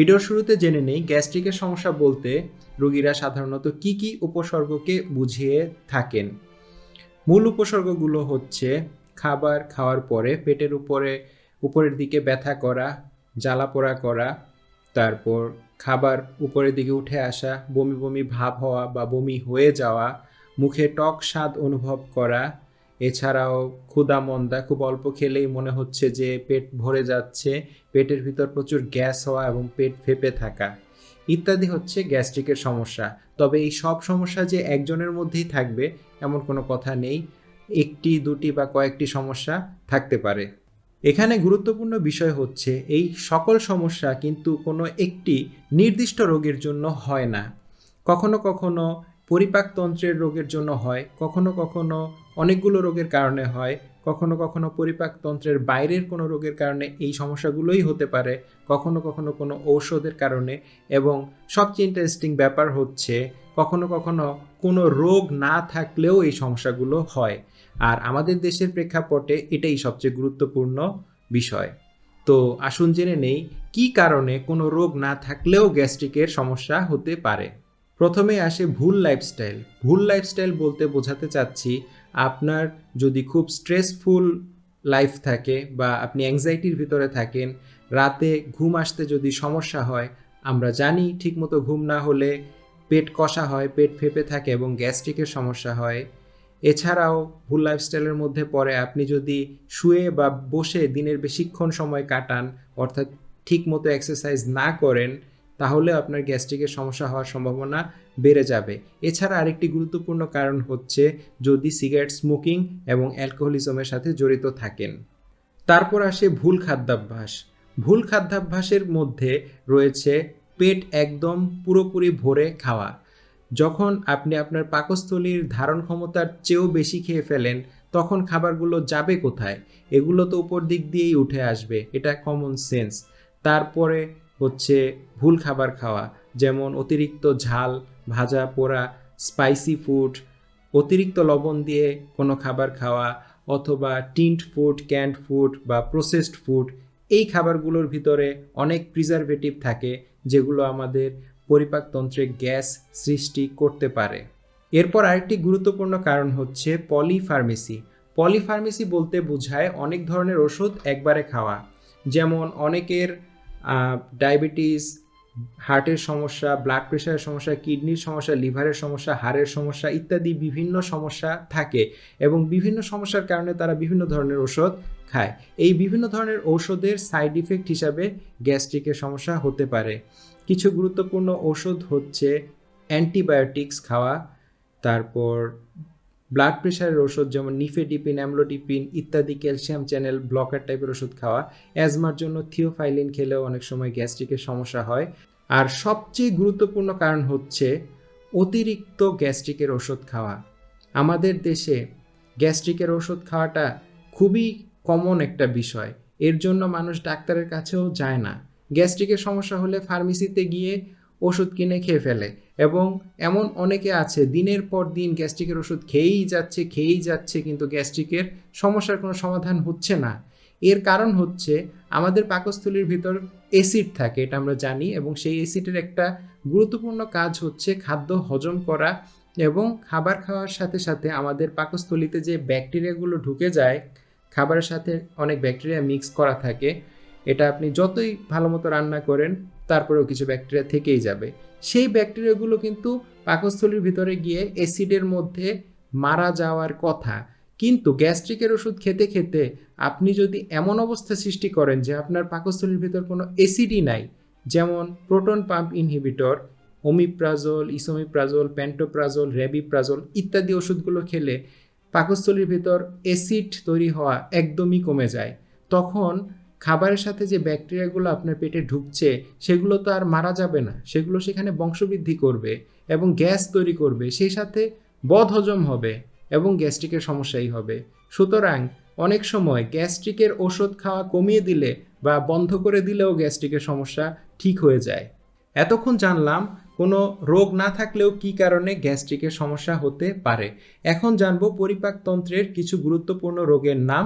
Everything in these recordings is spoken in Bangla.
ভিডিওর শুরুতে জেনে নেই, গ্যাস্ট্রিকের সমস্যা বলতে রোগীরা সাধারণত কি কি উপসর্গকে বুঝিয়ে থাকেন। মূল উপসর্গগুলো হচ্ছে খাবার খাওয়ার পরে পেটের উপরে, উপরের দিকে ব্যথা করা, জ্বালা পোড়া করা, তারপর খাবার উপরের দিকে উঠে আসা, বমি বমি ভাব হওয়া বা বমি হয়ে যাওয়া, মুখে টক স্বাদ অনুভব করা এছাড়াও ক্ষুদা মন্দা, খুব অল্প খেলেই মনে হচ্ছে যে পেট ভরে যাচ্ছে, পেটের ভিতর প্রচুর গ্যাস হওয়া এবং পেট ফেপে থাকা ইত্যাদি হচ্ছে গ্যাস্ট্রিকের সমস্যা। তবে এই সব সমস্যা যে একজনের মধ্যেই থাকবে, এমন কোনো কথা নেই। একটি, দুটি বা কয়েকটি সমস্যা থাকতে পারে। এখানে গুরুত্বপূর্ণ বিষয় হচ্ছে, এই সকল সমস্যা কিন্তু কোনো একটি নির্দিষ্ট রোগের জন্য হয় না। কখনো কখনো পরিপাকতন্ত্রের রোগের জন্য হয়, কখনো কখনো অনেকগুলো রোগের কারণে হয়, কখনো কখনো পরিপাকতন্ত্রের বাইরের কোনো রোগের কারণে এই সমস্যাগুলোই হতে পারে, কখনো কখনো কোনো ঔষধের কারণে এবং সবচেয়ে ইন্টারেস্টিং ব্যাপার হচ্ছে কখনো কখনো কোনো রোগ না থাকলেও এই সমস্যাগুলো হয়। আর আমাদের দেশের প্রেক্ষাপটে এটাই সবচেয়ে গুরুত্বপূর্ণ বিষয়। তো আসুন জেনে নেই, কি কারণে কোনো রোগ না থাকলেও গ্যাস্ট্রিকের সমস্যা হতে পারে? প্রথমে আসে ভুল লাইফস্টাইল ভুল লাইফস্টাইল বলতে বোঝাতে চাচ্ছি, আপনার যদি খুব স্ট্রেসফুল লাইফ থাকে বা আপনি অ্যাংজাইটির ভিতরে থাকেন, রাতে ঘুম আসতে যদি সমস্যা হয়, আমরা জানি ঠিকমতো ঘুম না হলে পেট কষা হয়, পেট ফেপে থাকে এবং গ্যাস্ট্রিকের সমস্যা হয়। এছাড়াও ভুল লাইফস্টাইলের মধ্যে পড়ে, আপনি যদি শুয়ে বা বসে দিনের বেশিক্ষণ সময় কাটান, অর্থাৎ ঠিকমতো এক্সারসাইজ না করেন তাহলে আপনার গ্যাস্ট্রিকের সমস্যা হওয়ার সম্ভাবনা বেড়ে যাবে। এছাড়া আরেকটি গুরুত্বপূর্ণ কারণ হচ্ছে যদি সিগারেট স্মোকিং এবং অ্যালকোহলিজমের সাথে জড়িত থাকেন। তারপর আসে ভুল খাদ্যাভ্যাস। ভুল খাদ্যাভ্যাসের মধ্যে রয়েছে পেট একদম পুরোপুরি ভরে খাওয়া। যখন আপনি আপনার পাকস্থলীর ধারণ ক্ষমতার চেয়েও বেশি খেয়ে ফেলেন, তখন খাবারগুলো যাবে কোথায়? এগুলো তো উপর দিক দিয়েই উঠে আসবে। এটা কমন সেন্স তারপরে হচ্ছে ভুল খাবার খাওয়া, যেমন অতিরিক্ত ঝাল, ভাজা, পোড়া স্পাইসি ফুড অতিরিক্ত লবণ দিয়ে কোনো খাবার খাওয়া অথবা টিন্ট ফুড ক্যান্ড ফুড বা প্রসেসড ফুড এই খাবারগুলোর ভিতরে অনেক প্রিজারভেটিভ থাকে যেগুলো আমাদের পরিপাকতন্ত্রে গ্যাস সৃষ্টি করতে পারে। এরপর আরেকটি গুরুত্বপূর্ণ কারণ হচ্ছে পলিফার্মেসি পলিফার্মেসি বলতে বোঝায় অনেক ধরনের ওষুধ একবারে খাওয়া, যেমন অনেকের ডায়াবেটিস হার্টের সমস্যা ব্লাড প্রেশারের সমস্যা কিডনির সমস্যা লিভারের সমস্যা হাড়ের সমস্যা ইত্যাদি বিভিন্ন সমস্যা থাকে এবং বিভিন্ন সমস্যার কারণে তারা বিভিন্ন ধরনের ওষুধ খায়। এই বিভিন্ন ধরনের ঔষধের সাইড ইফেক্ট হিসাবে গ্যাস্ট্রিকের সমস্যা হতে পারে। কিছু গুরুত্বপূর্ণ ওষুধ হচ্ছে অ্যান্টিবায়োটিক্স খাওয়া, তারপর ব্লাড প্রেশারের ওষুধ যেমন নিফেডিপিন অ্যামলোডিপিন ইত্যাদি ক্যালসিয়াম চ্যানেল ব্লকার টাইপের ওষুধ খাওয়া অ্যাজমার জন্য থিওফাইলিন খেলেও অনেক সময় গ্যাস্ট্রিকের সমস্যা হয়। আর সবচেয়ে গুরুত্বপূর্ণ কারণ হচ্ছে অতিরিক্ত গ্যাস্ট্রিকের ওষুধ খাওয়া। আমাদের দেশে গ্যাস্ট্রিকের ওষুধ খাওয়াটা খুবই কমন একটা বিষয়। এর জন্য মানুষ ডাক্তারের কাছেও যায় না। গ্যাস্ট্রিকের সমস্যা হলে ফার্মেসিতে গিয়ে ওষুধ কিনে খেয়ে ফেলে। এবং এমন অনেকে আছে, দিনের পর দিন গ্যাস্ট্রিকের ওষুধ খেয়েই যাচ্ছে খেয়েই যাচ্ছে, কিন্তু গ্যাস্ট্রিকের সমস্যার কোনো সমাধান হচ্ছে না। এর কারণ হচ্ছে আমাদের পাকস্থলীর ভিতর অ্যাসিড থাকে, এটা আমরা জানি, এবং সেই অ্যাসিডের একটা গুরুত্বপূর্ণ কাজ হচ্ছে খাদ্য হজম করা এবং খাবার খাওয়ার সাথে সাথে আমাদের পাকস্থলীতে যে ব্যাকটেরিয়াগুলো ঢুকে যায়, খাবারের সাথে অনেক ব্যাকটেরিয়া মিক্স করা থাকে। এটা আপনি যতই ভালো মতো রান্না করেন তারপরেও কিছু ব্যাকটেরিয়া থেকেই যাবে। সেই ব্যাকটেরিয়াগুলো কিন্তু পাকস্থলীর ভিতরে গিয়ে অ্যাসিডের মধ্যে মারা যাওয়ার কথা। কিন্তু গ্যাস্ট্রিকের ওষুধ খেতে খেতে আপনি যদি এমন অবস্থা সৃষ্টি করেন যে আপনার পাকস্থলীর ভিতর কোনো অ্যাসিডই নাই, যেমন proton pump inhibitor omeprazole esomeprazole pantoprazole rabeprazole ইত্যাদি ওষুধগুলো খেলে পাকস্থলীর ভিতর অ্যাসিড তৈরি হওয়া একদমই কমে যায়। তখন খাবারের সাথে যে ব্যাকটেরিয়াগুলো আপনার পেটে ঢুকছে, সেগুলো তো আর মারা যাবে না। সেগুলো সেখানে বংশবৃদ্ধি করবে এবং গ্যাস তৈরি করবে, সেই সাথে বদ হজম হবে এবং গ্যাস্ট্রিকের সমস্যাই হবে। সুতরাং অনেক সময় গ্যাস্ট্রিকের ওষুধ খাওয়া কমিয়ে দিলে বা বন্ধ করে দিলেও গ্যাস্ট্রিকের সমস্যা ঠিক হয়ে যায়। এতক্ষণ জানলাম কোনো রোগ না থাকলেও কি কারণে গ্যাস্ট্রিকের সমস্যা হতে পারে? এখন জানব পরিপাকতন্ত্রের কিছু গুরুত্বপূর্ণ রোগের নাম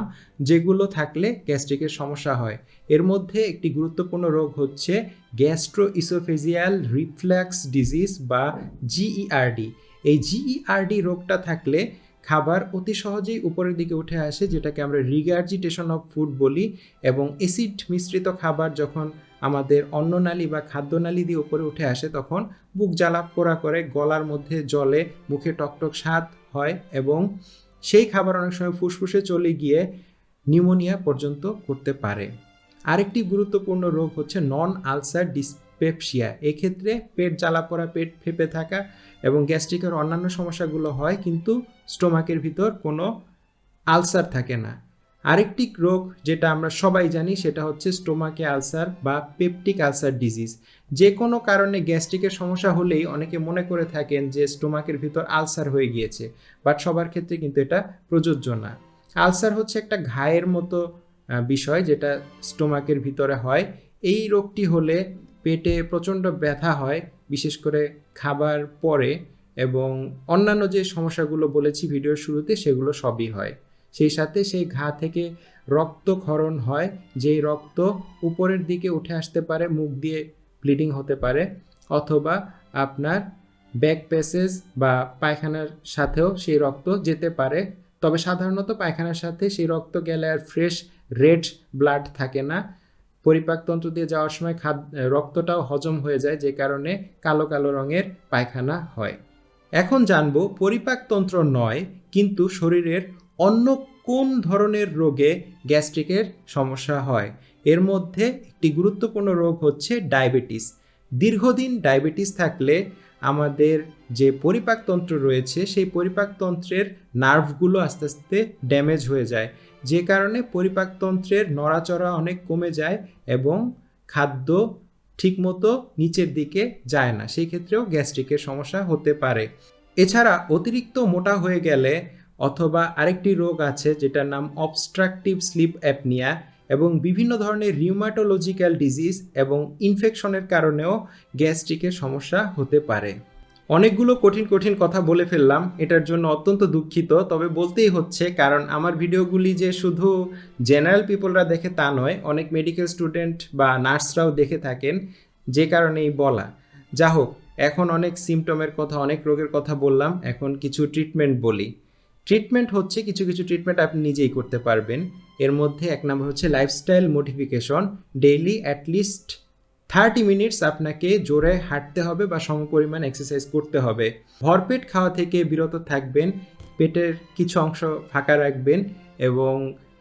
যেগুলো থাকলে গ্যাস্ট্রিকের সমস্যা হয়। এর মধ্যে একটি গুরুত্বপূর্ণ রোগ হচ্ছে গ্যাস্ট্রো ইসোফেজিয়াল রিফ্ল্যাক্স ডিজিজ বা জিইআরডি এই জিইআরডি রোগটা থাকলে খাবার অতি সহজেই উপরের দিকে উঠে আসে, যেটাকে আমরা রিগার্জিটেশন অফ ফুড বলি এবং অ্যাসিড মিশ্রিত খাবার যখন আমাদের অন্ননালী বা খাদ্যনালী দিয়ে উপরে উঠে আসে, তখন বুক জ্বালা পোড়া করে, গলার মধ্যে জলে মুখে টকটক স্বাদ হয় এবং সেই খাবার অনেক সময় ফুসফুসে চলে গিয়ে নিউমোনিয়া পর্যন্ত করতে পারে। আরেকটি গুরুত্বপূর্ণ রোগ হচ্ছে নন আলসার ডিসপেপসিয়া এক্ষেত্রে পেট জ্বালা পোড়া, পেট ফেপে থাকা এবং গ্যাস্ট্রিকের অন্যান্য সমস্যাগুলো হয়, কিন্তু স্টোমাকের ভিতর কোনো আলসার থাকে না। আরেকটি রোগ যেটা আমরা সবাই জানি, সেটা হচ্ছে স্টোমাকে আলসার বা পেপটিক আলসার ডিজিজ। যে কোনো কারণে গ্যাস্ট্রিকের সমস্যা হলেই অনেকে মনে করে থাকেন যে স্টোমাকের ভিতর আলসার হয়ে গিয়েছে, বাট সবার ক্ষেত্রে কিন্তু এটা প্রযোজ্য না। আলসার হচ্ছে একটা ঘায়ের মতো বিষয় যেটা স্টোমাকের ভিতরে হয়। এই রোগটি হলে পেটে প্রচণ্ড ব্যথা হয়, বিশেষ করে খাবার পরে এবং অন্যান্য যে সমস্যাগুলো বলেছি ভিডিওর শুরুতে, সেগুলো সবই হয়। সেই সাথে সেই ঘা থেকে রক্তক্ষরণ হয়, যেই রক্ত উপরের দিকে উঠে আসতে পারে, মুখ দিয়ে ব্লিডিং হতে পারে, অথবা আপনার ব্যাক প্যাসেজ বা পায়খানার সাথেও সেই রক্ত যেতে পারে। তবে সাধারণত পায়খানার সাথে সেই রক্ত গেলে আর ফ্রেশ রেড ব্লাড থাকে না। পরিপাকতন্ত্র দিয়ে যাওয়ার সময় খাদ, রক্তটাও হজম হয়ে যায়, যে কারণে কালো কালো রঙের পায়খানা হয়। এখন জানব পরিপাকতন্ত্র নয়, কিন্তু শরীরের অন্য কোন ধরনের রোগে গ্যাস্ট্রিকের সমস্যা হয়? এর মধ্যে একটি গুরুত্বপূর্ণ রোগ হচ্ছে ডায়াবেটিস। দীর্ঘদিন ডায়াবেটিস থাকলে আমাদের যে পরিপাকতন্ত্র রয়েছে, সেই পরিপাকতন্ত্রের নার্ভগুলো আস্তে আস্তে ড্যামেজ হয়ে যায়। যে কারণে পরিপাকতন্ত্রের নড়াচড়া অনেক কমে যায় এবং খাদ্য ঠিকমতো নিচের দিকে যায় না। সেই ক্ষেত্রেও গ্যাস্ট্রিকের সমস্যা হতে পারে। এছাড়া অতিরিক্ত মোটা হয়ে গেলে অথবা আরেকটি রোগ আছে যেটার নাম অবস্ট্রাকটিভ স্লিপ অ্যাপনিয়া এবং বিভিন্ন ধরনের রিউমাটোলজিক্যাল ডিজিজ এবং ইনফেকশনের কারণেও গ্যাস্ট্রিকের সমস্যা হতে পারে। অনেকগুলো কঠিন কঠিন কথা বলে ফেললাম, এটার জন্য অত্যন্ত দুঃখিত, তবে বলতেই হচ্ছে, কারণ আমার ভিডিওগুলি যে শুধু জেনারেল পিপলরা দেখে তা নয়, অনেক মেডিকেল স্টুডেন্ট বা নার্সরাও দেখে থাকেন, যে কারণেই বলা। যা হোক এখন অনেক সিমটমের কথা, অনেক রোগের কথা বললাম, এখন কিছু ট্রিটমেন্ট বলি। ট্রিটমেন্ট হচ্ছে কিছু কিছু ট্রিটমেন্ট আপনি নিজেই করতে পারবেন। এর মধ্যে এক নম্বর হচ্ছে lifestyle modification daily at least thirty minutes আপনাকে জোরে হাঁটতে হবে বা সমপরিমাণ এক্সারসাইজ করতে হবে। ভরপেট খাওয়া থেকে বিরত থাকবেন, পেটের কিছু অংশ ফাঁকা রাখবেন এবং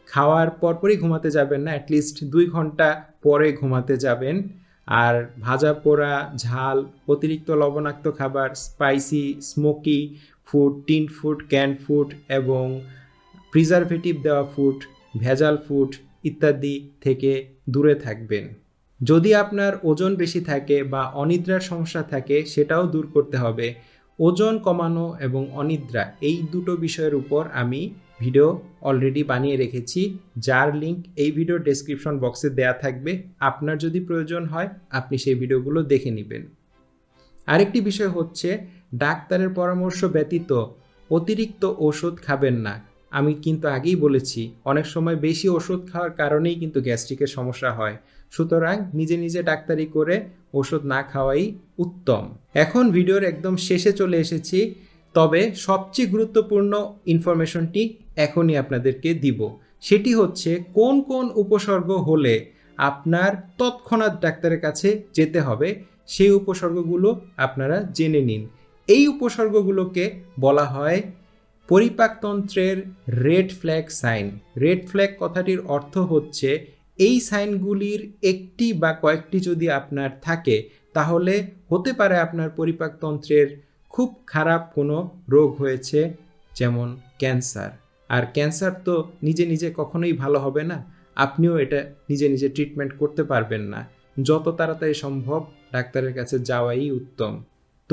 খাওয়ার পরপরই ঘুমাতে যাবেন না অ্যাটলিস্ট দুই ঘণ্টা পরে ঘুমাতে যাবেন। আর ভাজা পোড়া, ঝাল, অতিরিক্ত লবণাক্ত খাবার spicy smoky food, tin food, can food এবং প্রিজারভেটিভ দেওয়া ফুড, ভেজাল ফুড ইত্যাদি থেকে দূরে থাকবেন। যদি আপনার ওজন বেশি থাকে বা অনিদ্রার সমস্যা থাকে, সেটাও দূর করতে হবে। ওজন কমানো এবং অনিদ্রা এই দুটো বিষয়ের উপর আমি ভিডিও অলরেডি বানিয়ে রেখেছি। যার লিংক এই ভিডিও ডেসক্রিপশন বক্সে দেয়া থাকবে। আপনার যদি প্রয়োজন হয়, আপনি সেই ভিডিওগুলো দেখে নেবেন। আরেকটি বিষয় হচ্ছে ডাক্তারের পরামর্শ ব্যতীত অতিরিক্ত ওষুধ খাবেন না। আমি কিন্তু আগেই বলেছি, অনেক সময় বেশি ওষুধ খাওয়ার কারণেই কিন্তু গ্যাস্ট্রিকের সমস্যা হয়। সুতরাং নিজে নিজে ডাক্তারি করে ওষুধ না খাওয়াই উত্তম। এখন ভিডিওর একদম শেষে চলে এসেছি, তবে সবচেয়ে গুরুত্বপূর্ণ ইনফরমেশনটি এখনই আপনাদেরকে দিব। সেটি হচ্ছে, কোন কোন উপসর্গ হলে আপনার তৎক্ষণাৎ ডাক্তারের কাছে যেতে হবে, সেই উপসর্গগুলো আপনারা জেনে নিন। এই উপসর্গগুলোকে বলা হয় পরিপাকতন্ত্রের red flag sign. Red flag কথাটির অর্থ হচ্ছে এই সাইনগুলির একটি বা কয়েকটি যদি আপনার থাকে, তাহলে হতে পারে আপনার পরিপাকতন্ত্রের খুব খারাপ কোনো রোগ হয়েছে, যেমন ক্যান্সার। আর ক্যান্সার তো নিজে নিজে কখনোই ভালো হবে না, আপনিও এটা নিজে নিজে ট্রিটমেন্ট করতে পারবেন না। যত তাড়াতাড়ি সম্ভব ডাক্তারের কাছে যাওয়াই উত্তম।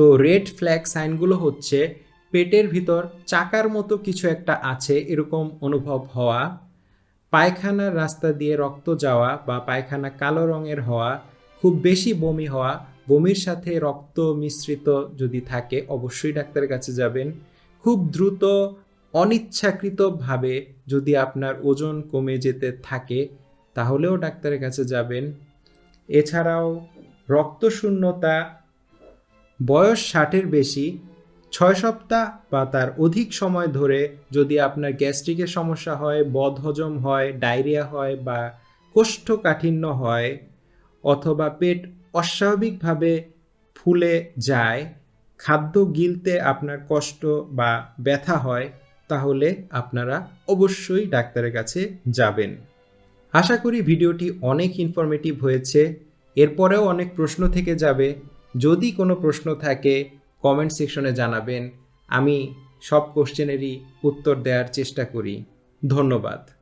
তো রেড ফ্ল্যাগ সাইনগুলো হচ্ছে পেটের ভিতর চাকার মতো কিছু একটা আছে এরকম অনুভব হওয়া পায়খানার রাস্তা দিয়ে রক্ত যাওয়া বা পায়খানা কালো রঙের হওয়া, খুব বেশি বমি হওয়া, বমির সাথে রক্ত মিশ্রিত যদি থাকে অবশ্যই ডাক্তারের কাছে যাবেন। খুব দ্রুত অনিচ্ছাকৃতভাবে যদি আপনার ওজন কমে যেতে থাকে তাহলেও ডাক্তারের কাছে যাবেন। এছাড়াও রক্তশূন্যতা বয়স ষাটের বেশি, ছয় সপ্তাহ বা তার অধিক সময় ধরে যদি আপনার গ্যাস্ট্রিকের সমস্যা হয়, বদহজম হয়, ডায়রিয়া হয় বা কোষ্ঠকাঠিন্য হয় অথবা পেট অস্বাভাবিকভাবে ফুলে যায়, খাদ্য গিলতে আপনার কষ্ট বা ব্যথা হয়, তাহলে আপনারা অবশ্যই ডাক্তারের কাছে যাবেন। আশা করি ভিডিওটি অনেক ইনফরমেটিভ হয়েছে। এরপরেও অনেক প্রশ্ন থেকে যাবে। যদি কোনো প্রশ্ন থাকে কমেন্ট সেকশনে জানাবেন। আমি সব কোশ্চেনেরই উত্তর দেওয়ার চেষ্টা করি। ধন্যবাদ।